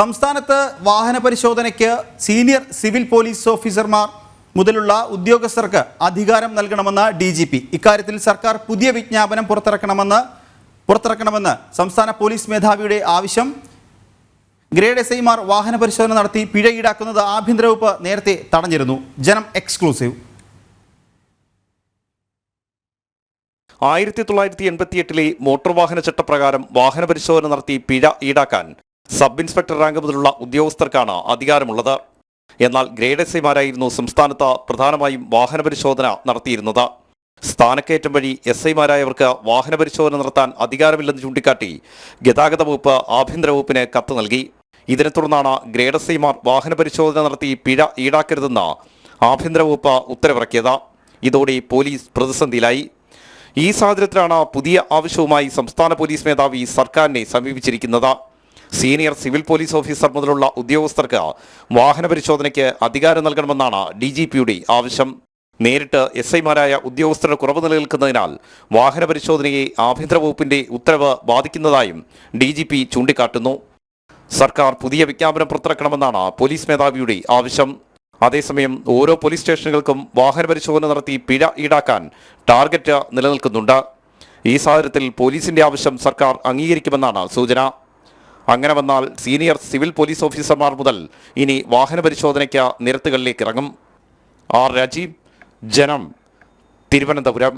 സംസ്ഥാനത്ത് വാഹന പരിശോധനയ്ക്ക് സീനിയർ സിവിൽ പോലീസ് ഓഫീസർമാർ മുതലുള്ള ഉദ്യോഗസ്ഥർക്ക് അധികാരം നൽകണമെന്ന് ഡി ജി പി. ഇക്കാര്യത്തിൽ സർക്കാർ പുതിയ വിജ്ഞാപനം പുറത്തിറക്കണമെന്ന് പുറത്തിറക്കണമെന്ന് സംസ്ഥാന പോലീസ് മേധാവിയുടെ ആവശ്യം. ഗ്രേഡ് എസ് ഐമാർ വാഹന പരിശോധന നടത്തി പിഴ ഈടാക്കുന്നത് ആഭ്യന്തര വകുപ്പ് നേരത്തെ തടഞ്ഞിരുന്നു. ജനം എക്സ്ക്ലൂസീവ്. ആയിരത്തി തൊള്ളായിരത്തി എൺപത്തിയെട്ടിലെ മോട്ടോർ വാഹന ചട്ടപ്രകാരം വാഹന പരിശോധന നടത്തി പിഴ ഈടാക്കാൻ സബ് ഇൻസ്പെക്ടർ റാങ്ക് മുതലുള്ള ഉദ്യോഗസ്ഥർക്കാണ് അധികാരമുള്ളത്. എന്നാൽ ഗ്രേഡ് എസ് ഐമാരായിരുന്നു സംസ്ഥാനത്ത് പ്രധാനമായും വാഹന പരിശോധന നടത്തിയിരുന്നത്. സ്ഥാനക്കയറ്റം വഴി എസ് ഐമാരായവർക്ക് വാഹന പരിശോധന നടത്താൻ അധികാരമില്ലെന്ന് ചൂണ്ടിക്കാട്ടി ഗതാഗത വകുപ്പ് ആഭ്യന്തര വകുപ്പിന് കത്ത് നൽകി. ഇതിനെ തുടർന്നാണ് ഗ്രേഡ് എസ് ഐമാർ വാഹന പരിശോധന നടത്തി പിഴ ഈടാക്കരുതെന്ന് ആഭ്യന്തര വകുപ്പ് ഉത്തരവിറക്കിയത്. ഇതോടെ പോലീസ് പ്രതിസന്ധിയിലായി. ഈ സാഹചര്യത്തിലാണ് പുതിയ ആവശ്യവുമായി സംസ്ഥാന പോലീസ് മേധാവി സർക്കാരിനെ സമീപിച്ചിരിക്കുന്നത്. സീനിയർ സിവിൽ പോലീസ് ഓഫീസർ മുതലുള്ള ഉദ്യോഗസ്ഥർക്ക് വാഹന പരിശോധനയ്ക്ക് അധികാരം നൽകണമെന്നാണ് ഡി ജി പിയുടെ ആവശ്യം. നേരിട്ട് എസ് ഐമാരായ ഉദ്യോഗസ്ഥരുടെ കുറവ് നിലനിൽക്കുന്നതിനാൽ വാഹന പരിശോധനയെ ആഭ്യന്തര വകുപ്പിന്റെ ഉത്തരവ് ബാധിക്കുന്നതായും ഡി ജി പി ചൂണ്ടിക്കാട്ടുന്നു. സർക്കാർ പുതിയ വിജ്ഞാപനം പുറത്തിറക്കണമെന്നാണ് പോലീസ് മേധാവിയുടെ ആവശ്യം. അതേസമയം ഓരോ പോലീസ് സ്റ്റേഷനുകൾക്കും വാഹന പരിശോധന നടത്തി പിഴ ഈടാക്കാൻ ടാർഗറ്റ് നിലനിൽക്കുന്നുണ്ട്. ഈ സാഹചര്യത്തിൽ പോലീസിന്റെ ആവശ്യം സർക്കാർ അംഗീകരിക്കുമെന്നാണ് സൂചന. അങ്ങനെ വന്നാൽ സീനിയർ സിവിൽ പോലീസ് ഓഫീസർമാർ മുതൽ ഇനി വാഹന പരിശോധനയ്ക്ക് നിരത്തുകളിലേക്ക് ഇറങ്ങും. ആർ രാജീവ് ജനം തിരുവനന്തപുരം.